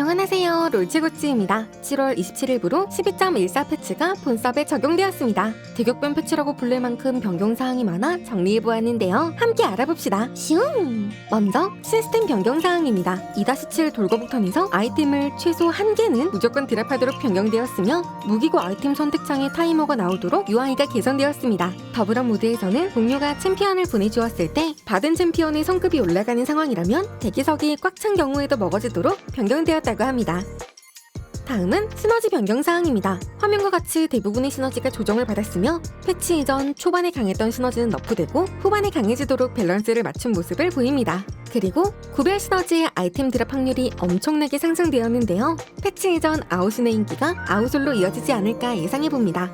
안녕하세요. 롤치구찌입니다. 7월 27일부로 12.14 패치가 본섭에 적용되었습니다. 대격변 패치라고 불릴 만큼 변경사항이 많아 정리해보았는데요. 함께 알아봅시다. 슝! 먼저 시스템 변경사항입니다. 2-7 돌거북턴에서 아이템을 최소 한개는 무조건 드랍하도록 변경되었으며 무기고 아이템 선택창에 타이머가 나오도록 UI가 개선되었습니다. 더불어 모드에서는 동료가 챔피언을 보내주었을 때 받은 챔피언의 성급이 올라가는 상황이라면 대기석이 꽉 찬 경우에도 먹어지도록 변경되었다 고 합니다. 다음은 시너지 변경 사항입니다. 화면과 같이 대부분의 시너지가 조정을 받았으며 패치 이전 초반에 강했던 시너지는 너프되고 후반에 강해지도록 밸런스를 맞춘 모습을 보입니다. 그리고 구별 시너지의 아이템 드랍 확률이 엄청나게 상승되었는데요. 패치 이전 아웃신의 인기가 아웃솔로 이어지지 않을까 예상해봅니다.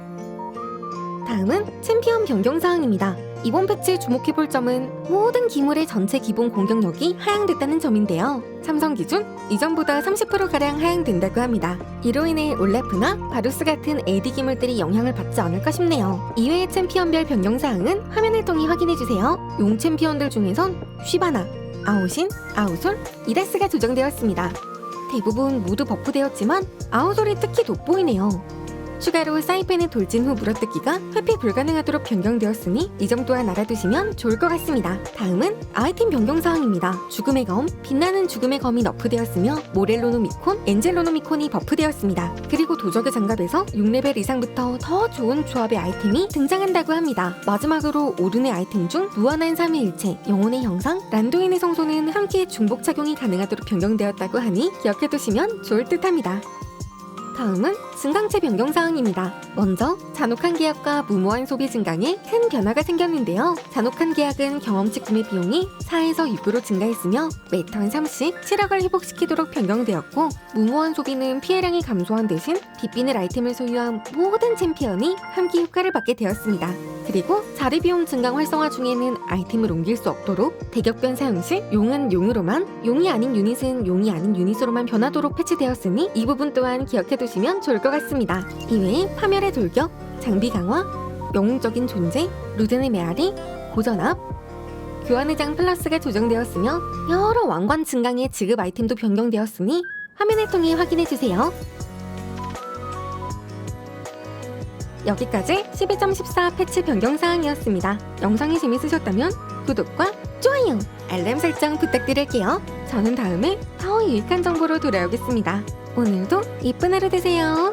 다음은 챔피언 변경 사항입니다. 이번 패치에 주목해볼 점은 모든 기물의 전체 기본 공격력이 하향됐다는 점인데요. 삼성 기준 이전보다 30%가량 하향된다고 합니다. 이로 인해 올라프나 바루스 같은 AD 기물들이 영향을 받지 않을까 싶네요. 이외의 챔피언별 변경사항은 화면을 통해 확인해주세요. 용 챔피언들 중에선 쉬바나, 아오신, 아우솔, 이다스가 조정되었습니다. 대부분 모두 버프되었지만 아우솔이 특히 돋보이네요. 추가로 사이펜의 돌진 후 물어뜯기가 회피 불가능하도록 변경되었으니 이 점 또한 알아두시면 좋을 것 같습니다. 다음은 아이템 변경 사항입니다. 죽음의 검, 빛나는 죽음의 검이 너프되었으며 모렐로노미콘, 엔젤로노미콘이 버프되었습니다. 그리고 도적의 장갑에서 6레벨 이상부터 더 좋은 조합의 아이템이 등장한다고 합니다. 마지막으로 오른의 아이템 중 무한한 삼위일체, 영혼의 형상, 란도인의 성소는 함께 중복 착용이 가능하도록 변경되었다고 하니 기억해두시면 좋을 듯합니다. 다음은 증강체 변경 사항입니다. 먼저 잔혹한 계약과 무모한 소비 증강에 큰 변화가 생겼는데요. 잔혹한 계약은 경험치 구매 비용이 4에서 6으로 증가했으며 매턴 3씩 체력을 회복시키도록 변경되었고 무모한 소비는 피해량이 감소한 대신 빗비늘 아이템을 소유한 모든 챔피언이 함께 효과를 받게 되었습니다. 그리고 자리 비용 증강 활성화 중에는 아이템을 옮길 수 없도록 대격변 사용 시 용은 용으로만 용이 아닌 유닛은 용이 아닌 유닛으로만 변하도록 패치되었으니 이 부분 또한 기억해 두시면 좋을 것 같습니다. 이외에 파멸의 돌격, 장비 강화, 영웅적인 존재, 루덴의 메아리, 고전압, 교환의 장 플러스가 조정되었으며 여러 왕관 증강의 지급 아이템도 변경되었으니 화면을 통해 확인해주세요. 여기까지 12.14 패치 변경 사항이었습니다. 영상이 재밌으셨다면 구독과 좋아요, 알람 설정 부탁드릴게요. 저는 다음에 더 유익한 정보로 돌아오겠습니다. 오늘도 이쁜 하루 되세요.